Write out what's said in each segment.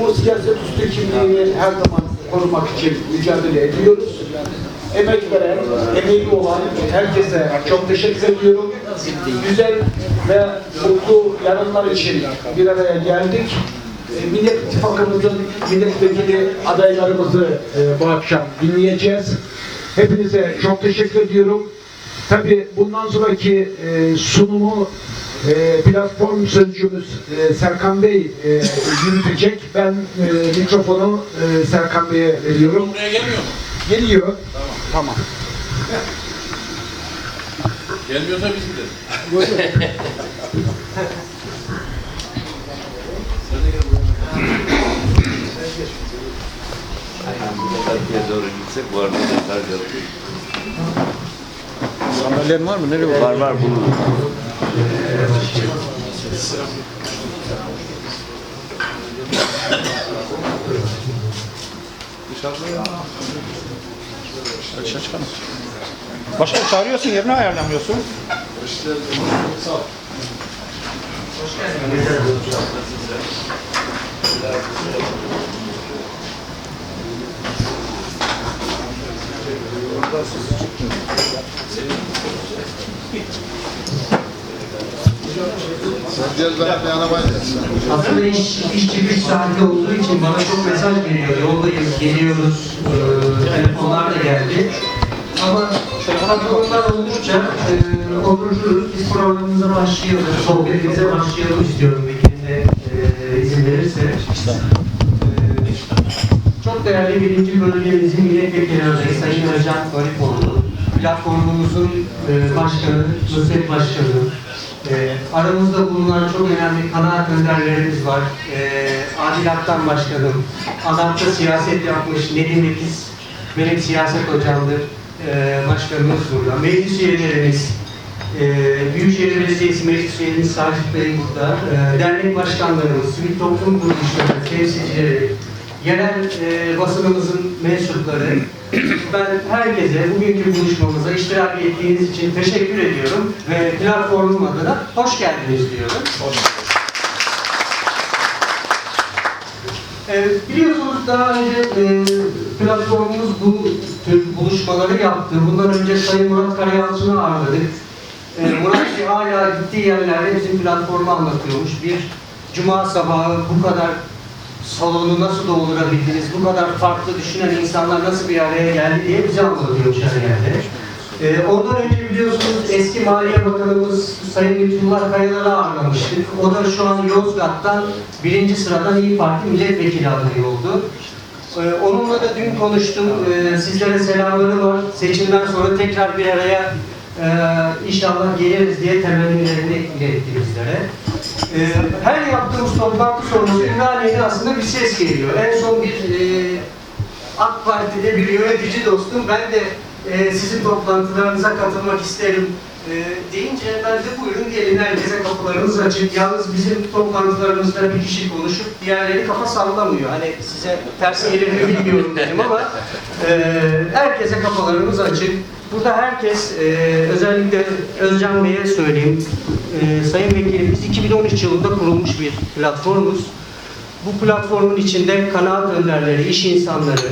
Bu siyaset üstü kimliğini her zaman korumak için mücadele ediyoruz. Emek veren, emeği olan herkese çok teşekkür ediyorum. Güzel ve mutlu yarınlar için bir araya geldik. E, Millet İttifakımızın milletvekili adaylarımızı e, bu akşam dinleyeceğiz. Hepinize çok teşekkür ediyorum. Tabii bundan sonraki e, sunumu e, platform sözcümüz e, Serkan Bey e, yürütecek. Ben e, mikrofonu e, Serkan Bey'e veriyorum. Buraya gelmiyor mu? Geliyor. Tamam. Gelmiyorsa biz gideriz. Arkaya doğru gitsek bu arada yeter geldi. Sandalyen var mı? Nereye Var var buluruz. Dışarı çıkalım. Başka çağırıyorsun yerini ayarlamıyorsun. Aslında iş, iş çıkış saati olduğu için bana çok mesaj geliyor. Yoldayız, geliyoruz, e, telefonlar da geldi. Ama patronlar oldukça e, konuşuruz. Biz programımıza başlayalım, sohbetimize başlayalım istiyorum Vekil'in de e, izin verirse. E, çok değerli birinci bölgemizin milletvekili adayı Sayın Özcan Garipoğlu, platformumuzun e, başkanı, Nusret Başkanı, e, aramızda bulunan çok önemli kanaat önderlerimiz var. E, Adil Aktan Başkanım, Adapta siyaset yapmış Nedim Ekiz, benim siyaset hocamdır. E, başkanımız burada. Meclis üyelerimiz, e, Büyükşehir Belediyesi Meclis üyemiz Sacit Bey burada. E, dernek başkanlarımız, sivil toplum kuruluşları, temsilcileri, yerel e, basınımızın mensupları, ben herkese bugünkü buluşmamıza iştirak ettiğiniz için teşekkür ediyorum ve platformum adına hoş geldiniz diyorum. E, biliyorsunuz daha önce e, platformumuz bu tür buluşmaları yaptı. Bundan önce Sayın Murat Karayalçın'ı ağırladık. E, Murat Bey hala gittiği yerlerde bizim platformu anlatıyormuş. Bir cuma sabahı bu kadar salonu nasıl doldurabildiniz, bu kadar farklı düşünen insanlar nasıl bir araya geldi diye bize anlatıyormuş her yerde. Ee, ondan önce biliyorsunuz eski Maliye Bakanımız Sayın Lütfullah Kayalar'ı ağırlamıştık. O da şu an Yozgat'tan birinci sıradan İyi Parti milletvekili adayı oldu. Ee, onunla da dün konuştum. Ee, sizlere selamları var. Seçimden sonra tekrar bir araya e, inşallah geliriz diye temennilerini iletti bizlere. Ee, her yaptığımız toplantı sonrası Ümraniye'de aslında bir ses geliyor. En son bir e, AK Parti'de bir yönetici dostum, ben de e, sizin toplantılarınıza katılmak isterim e, deyince ben de buyurun gelin herkese kapılarınız açık. Yalnız bizim toplantılarımızda bir kişi konuşup diğerleri kafa sallamıyor. Hani size ters gelir mi bilmiyorum dedim ama e, herkese kapılarımız açık. Burada herkes, e, özellikle Özcan Bey'e söyleyeyim, e, Sayın Vekilim biz 2013 yılında kurulmuş bir platformuz. Bu platformun içinde kanaat önderleri, iş insanları,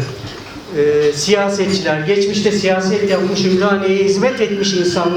e, siyasetçiler, geçmişte siyaset yapmış, Ümraniye'ye hizmet etmiş insanlar